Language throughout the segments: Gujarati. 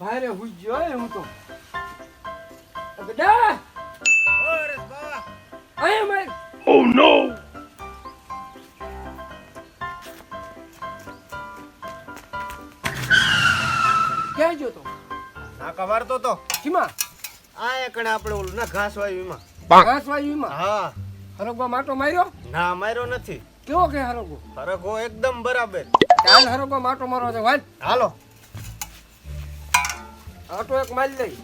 ભારે હુઈ ગયો હે હું તો બેટા અહીંયા માર મારતો તો. સીમા આ એકણે આપણે ઓલું ના ઘાસ વાયુ એમાં. ઘાસ વાયુમાં હા. હરગવા માટો માર્યો? ના માર્યો નથી. કેવો કે હરગો હરગો એકદમ બરાબર. કાલ હરગો માટો મારવા છે વાલ હાલો. આટો એક માલ લઈ.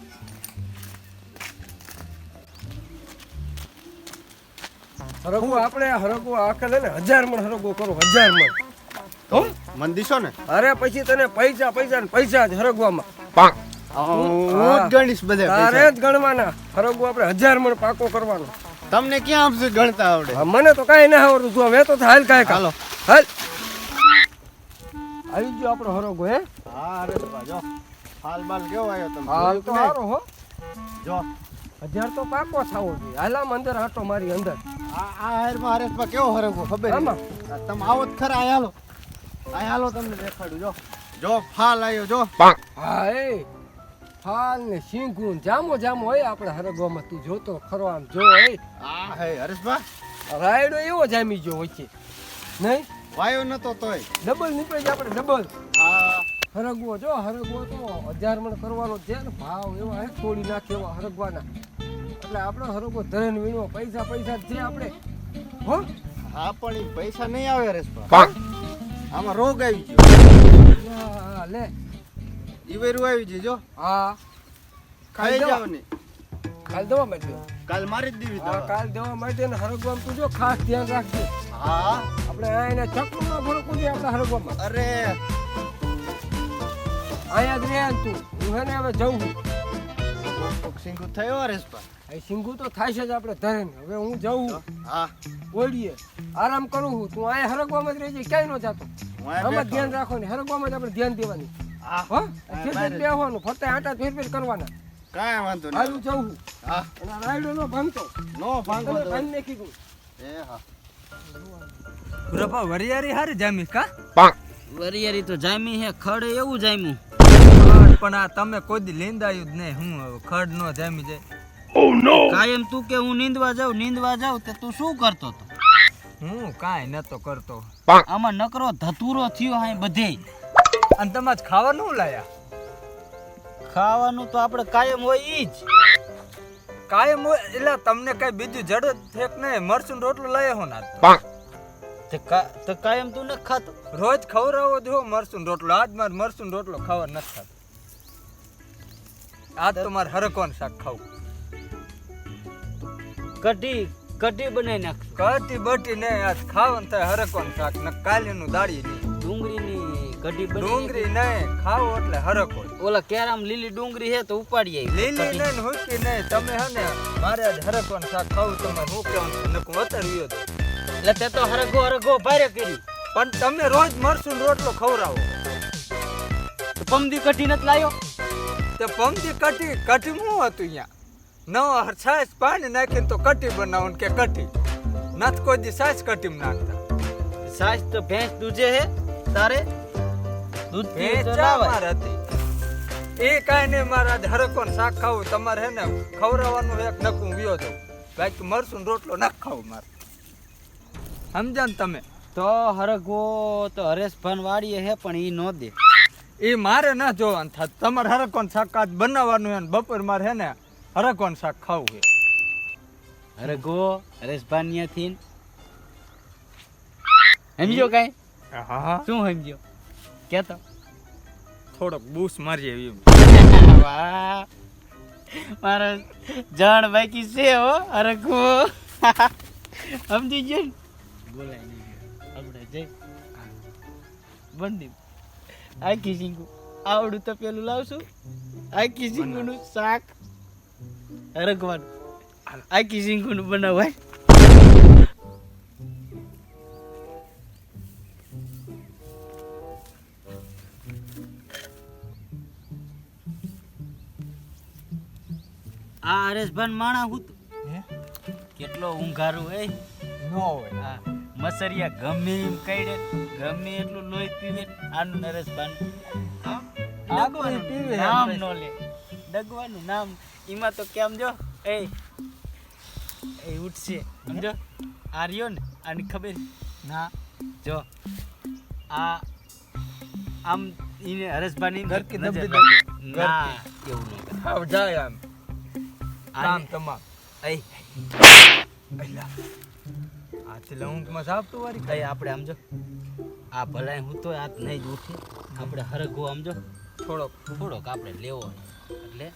હરગો આપણે હરગો આખે ને હજાર મણ હરગવો કરો હજાર મણ. હો મન દીશો ને? અરે પછી તને પૈસા પૈસા ને પૈસા જ હરગવામાં. હું જ ગણીશ બધે તારે જ ગણવાના. હરગવો આપણે હજાર મણ પાકો કરવાનો. તમને ક્યાં આપશે ગણતા આવડે? મને તો કાંઈ ના આવડતું. તું હવે તો હાલ કાંઈ હાલો. હાલ. આવી ગયો આપણો હરોગો હે? હા અરે જો. હાલ બાલ કેવો આવ્યો તમે? હાલ તો સારો હો. જો. હજાર તો પાકો થવો જોઈએ. હાલામ અંદર આટો મારી અંદર. આ આ હારમાં હરેશમાં કેવો હરોગો ખબર છે? તમે આવો જ ખરા હાલો. આ હાલો તમને દેખાડું જો. જો ફાલ આવ્યો જો. હા એ. ફાલ ને શીંગું જામો જામો હોય આપણે હરગવામાં. તું જોતો ખરો આમ જો એ આ હે હરેશભા. રાયડો એવો જામી ગયો છે. નહીં? વાયો નતો તોય. ડબલ નીકળે છે આપણે ડબલ. આ હરગવો જો હરગવો તો હજાર મણ કરવાનો છે ને ભાવ એવા હે તોડી નાખે એવા હરગવાના. એટલે આપણે હરગવો ધરણ વીણો પૈસા પૈસા જ છે આપણે. હો? હા પણ એ પૈસા નહીં આવે હરેશભા. આમાં રોગ આવી ગયો. લે. ઈ વેરું આવી જજો. હા. ખાઈ જવાની. કાલ દવા માટે. કાલ મારી જ દીધી હા કાલ દવા માટે ને હરગવામ તું જો ખાસ ધ્યાન રાખજો. હા. આપણે અહીંયા ચક્કરમાં ભરકું દે આપણે હરગવામાં અરે. અહીંયા જ રહે ને તું. હું હે ને હવે જઉં છું. સિંગુ થયો હરેશભા એ સિંગુ તો થાય છે જ આપણે ધરે ને હવે હું જઉં હા. ઓળીએ આરામ કરું છું. તું આયા હરગવામાં જ રહેજે ક્યાંય ન જાતો. હું આમાં. ધ્યાન રાખવાનું હરગવામાં જ આપણે ધ્યાન દેવાનું. હા. બેહવાનું ફરતે આટા કરવાના. કાંઈ વાંધો નહીં. હાલું હા. અને રાયડો નો ભાંગતો. નો એ હા. વરિયારી હારી જામી કા? વરિયારી તો જામી હે ખડ એવું જામ્યું પણ આ તમે કોઈ દી લીંદાયું જ નહીં. હું હવે ખડ નો જામી જાય. Oh! કાયમ તું કે હું નીંદવા જાઉં નીંદવા જાઉં તે તું શું કરતો તો? હું કાંઈ નતો કરતો. આમાં નકરો ધતુરો થયો હા બધે અને તમારે ખાવાનું લાયા? ખાવાનું તો આપણે કાયમ હોય ઈ જ. કાયમ હોય? એટલે તમને કઈ બીજું જડ ફેક નહીં? મરચું રોટલો લાયા હો ના તો કાયમ તું નથી ખાતો? રોજ ખવડાવો જો મરચું રોટલો. આજ મારે મરચું રોટલો ખાવા નથી ખાતો આજ તો મારે હરકોન શાક ખાવું. કઢી કઢી બનાવી નાખ કઢી બટી ને આજ ખાવાનું થાય હરકોન શાક. ને કાલીનું દાળી ડુંગળી ડુંગળીની કઢી બનાવી ડુંગળી નહીં ખાવો એટલે હરકો ઓલા કેરામ લીલી ડુંગળી હે તો ઉપાડી આવી. લીલી કઢી. નહીં ને હુકી નહીં તમે હે ને મારે આજ હરકવાનું શાક ખાવું તમારે હું કહેવાનું છે નકું વતરવ્યો તો. એટલે તે તો હરગો હરગો ભારે કર્યું. પણ તમે રોજ મરચું ને રોટલો ખવડાવો. તો પમદી કઢી નથી લાયો? તે પમજી કટી કટી શું હતું અહીંયા નવા છાશ પાણી નાખીને તો કટી બનાવો ને કે કટી નથી કોઈ દી છાશ કટીમાં નાખતા. સાસ તો ભેંસ દૂધે હે તારે? હતી. એ કાંઈ નહીં મારા હરકોન શાક ખાવું તમારે હે ને ખવડાવવાનું એક નકું વ્યો દઉં બાકી મરચું રોટલો ના ખાવું મારે. સમજા ને તમે? તો હરગો તો હરેશ ભાન વાડીએ હે પણ ઈ નો દે. એ મારે ના જોવાનું થાય તમારે હરકોન શાક આજ બનાવવાનું હે ને બપોર મારે હે ને હરકોન શાક ખાવું હે હરગો હરેશ ભાનથી સમજ્યો કાંઈ? હા હા. શું સમજ્યો કેતો? થોડોક બૂસ મારીએ એમ વાહ. મારો જાણ બાકી છે હો હરગો સમજી ગયો ને? બોલાય નહીં. આપણે જઈ. બંદી આખી સિંગુ આવડું તો પેલું લાવશું. આખી સિંગુનું શાક. હરગવાનું આખી સિંગુનું બનાવાય આ હરેશભાન માણા હું તું. હે? કેટલો ઊંઘારું એ? નો હોય. આ મસરિયા ગમે એમ કઈડે ગમે એટલું લોહી પીવે આનું નરેશભાન ડગવાનું પીવે નામ નો લે. ડગવાનું નામ એમાં તો કેમ જો? એ એ ઉઠશે સમજો? આ રહ્યો ને આની ખબર? ના. જો આ આમ એને હરેશભાઈ ની ના એવું નહીં જાય આમ. કામ તમામ. એ અલ્યા. આથી લઉંકમાં સાપતું વારી કઈ આપણે આમ જો. આ ભલાય હું તો આ નહીં જ ઉઠી. આપણે હરગવો આમ જો. થોડોક. થોડોક આપણે લેવો. એટલે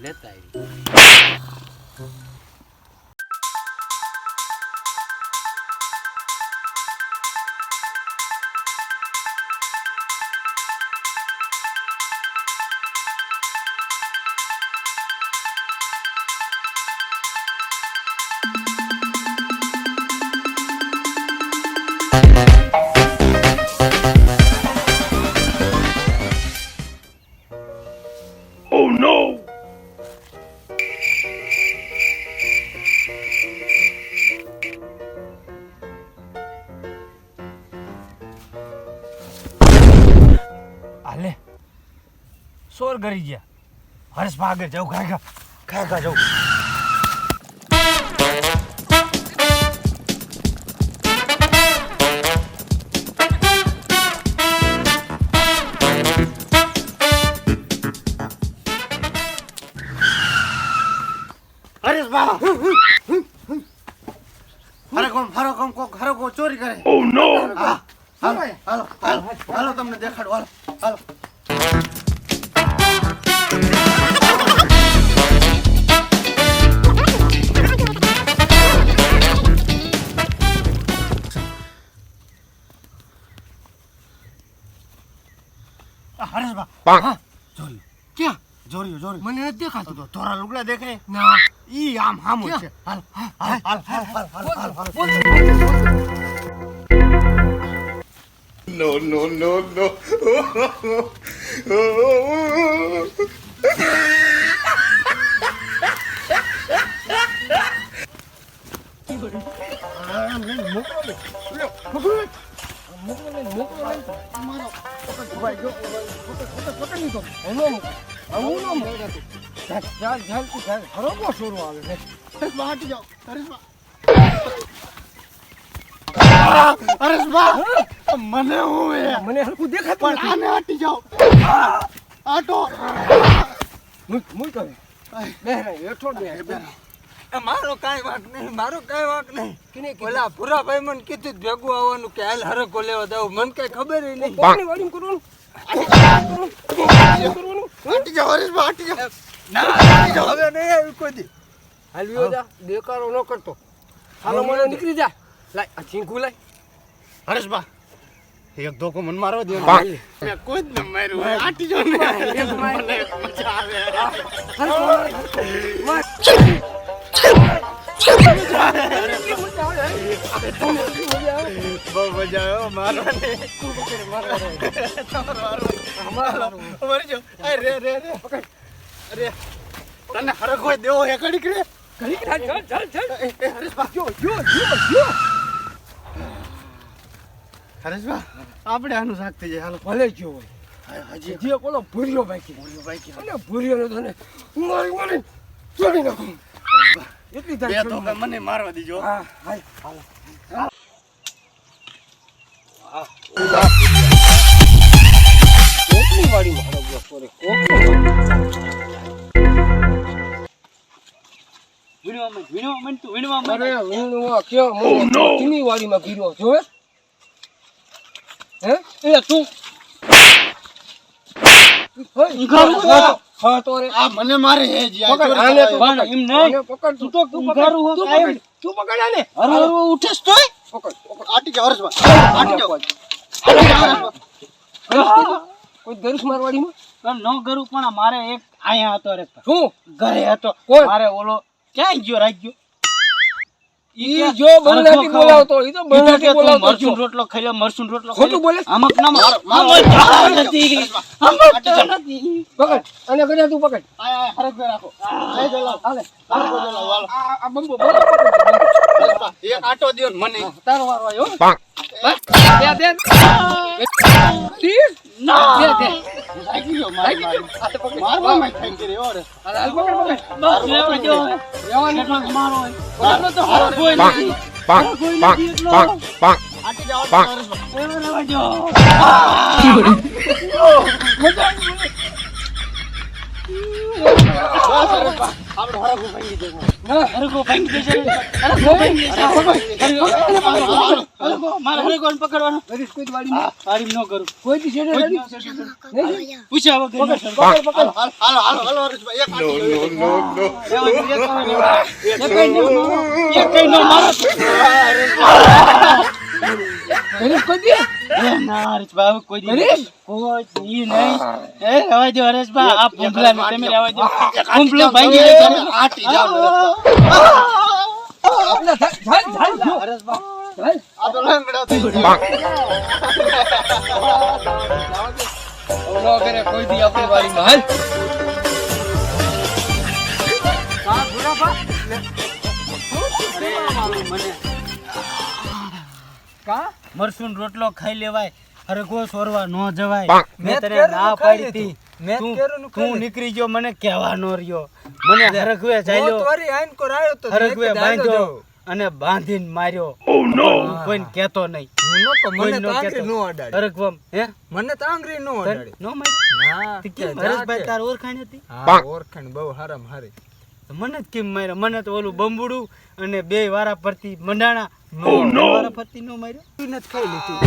લેતા આવી Oh સોર કરી ગયા. હર્ષ ભાગે જવું ખાઈ ખા ખાય ખા જવું હરેશ બા હરે કોમ હરો કોમ કોક હરો કો ચોરી કરે. ઓ નો હાલો હાલો હાલો તમને દેખાડો હાલો હાલો. હરેશબા હા જોયું ક્યાં? જોયું જોયું મને નથી દેખાતું. તો ધોરા લુગડા દેખાય. ના. ઈ આમ હામો છે હાલ હાલ હાલ હાલ હાલ હાલ નો નો નો નો મોકલો મોકલો મોકલો મોકલો હાલ હાલ હરેશબા મને હું હે મને હરખું દેખાતું પણ આને હટી જાઓ. આટો મુક મુક હવે. બેહરા હેઠો બે એ મારો કાંઈ વાંક નહીં મારો કાંઈ વાંક નહીં. કિને ઓલા ભૂરાભાઈ મને કીધું ભેગું આવવાનું કે હાલ હરકો લેવા દઉં મને કઈ ખબર નહીં. પાણી વાળી કરવાનું કરવાનું. હટી જાઓ હરેશબા હટી જાઓ. ના હવે નહીં આવી કોઈ દી. હાલવી જા દેકારો ન કરતો. હાલો મને નીકળી જા. લાય આ ચીંકુ લાય. હરેશબા એક ધોકો મન મારવા દે મેં કોઈ જ ન માર્યું આટી જાઓ ને. મને મજા આવે. બહુ મજા આવે મારવાની. મરી જાઓ અરે રે રે રે. તને હરખ હોય દેવો હે કડી કરે ચાલ ચાલ ચાલ હરેશબા જો જો જો જો હરેશબા આપણે આનું શાક થઈ જાય. હાલો. ભલે જો હોય. હજી. જે કોલો ભૂર્યો બાકી. ભૂર્યો બાકી. અને ભૂર્યો ને તને મારી મારી ચોરી નાખું. એટલી થાય ધોકા મને મારવા દીજો. હા હાલ હાલ. કોકની વાડી મહારાજ સોરે વીણવા માંડ વીણવા તું અરે ક્યાં મને કિની વાડીમાં ગીર્યો જોવે હે? એ તું? હા, હા તો રે આ મને મારે હે જી આ પકડ ચોરી આને કરવા એમ નહીં. પકડ તું તો તું ઊંઘારું તું પકડ તું પકડ આને. હરવા હરવા ઉઠેસ તોય પકડ પકડ. આટી જાઓ હરેશબા આટી જાઓ આટી જાઓ હરેશબા. કોઈ દરુસ મારવાડીમાં? પણ ન ગરુ પણ મારે એક આયા હતો રે શું? ઘરે હતો. મારે ઓલો ક્યાં ગયો રાખ્યો? ઈ જો બોલાતી બોલાવતો તો બોલાતી રોટલો ખાઈ લે રોટલો ખોટું બોલે? તું પકડ. આ આટો દયો મને. તારો વારો આવ્યો પાંક લાગી ગયો મારી મારી. આ તો પકડ. મારવામાં જ થઈ ગઈ રે, હો રે. હાલ પકડ પકડ. બસ લેવા દો જવાની કેટલોક મારો હોય. પકડનો તો હારો કોઈ નથી. હારો કોઈ નથી એટલો. આંટી જાઓ તો હરેશભાઈ. એવા રહેવા દો. હરેશભાઈ, આપણે હરખું ભાંગી દેવું. હરખો ભાંગી દેશે. હરખો ભાંગી દેશે. મારે હરખોને પકડવાનો. હરીશ કોઈ વાડી નહીં. ન કરું. કોઈ દી છેડે નહીં. ન? પૂછ્યા વગર પકડ પકડ હાલો, હાલો, હાલો, હાલો, એક આંટી દ્યો. લેવા એક કઈ ન મારો. એક કઈ ન મારો. હરીશ કોઈ દી ના, હરેશભાઈ, કોઈ દી? કોઈ દી નહીં. એ, રહેવા દો, હરેશભાઈ. આ ભૂંગળાને તમે રહેવા દો. ભાંગી. આંટી હરેશભાઈ. આપણા ધાલ ધાલ ધાલ ધાલ. હરેશભાઈ, ધાલ. આ તો લંગડો થઈ ગયો. ઓલો કરે કોઈ દી આપણી વાડીમાં હાલ કા? મરસું રોટલો ખાઈ લેવાય હરગો સોરવા ન જવાય. મેં તને ના પાડી હતી. મેં ખાઈ તું નીકળી ગયો મને કહેવા ન રહ્યો. મને હરગવે જાયલો. તોરી આઈન કો રાયો તો હરગવે બાંધ્યો અને બાંધીને માર્યો. હું કોઈને કહેતો નહીં. હું નો મને તો આંગરી નો અડાડી. હરગવમ હે? મને તો આંગરી નો અડાડી. નો મારી? ના હરેશભાઈ તાર ઓળખાણ હતી? હા ઓળખાણ બહુ હારામ હારી. મને જ કેમ માર્યો? મને તો ઓલું બંબુડું અને બે વારા ફરતી મંડાણા oh, વારા ફરતી નો માર્યો. નથી ખાઈ લીધું.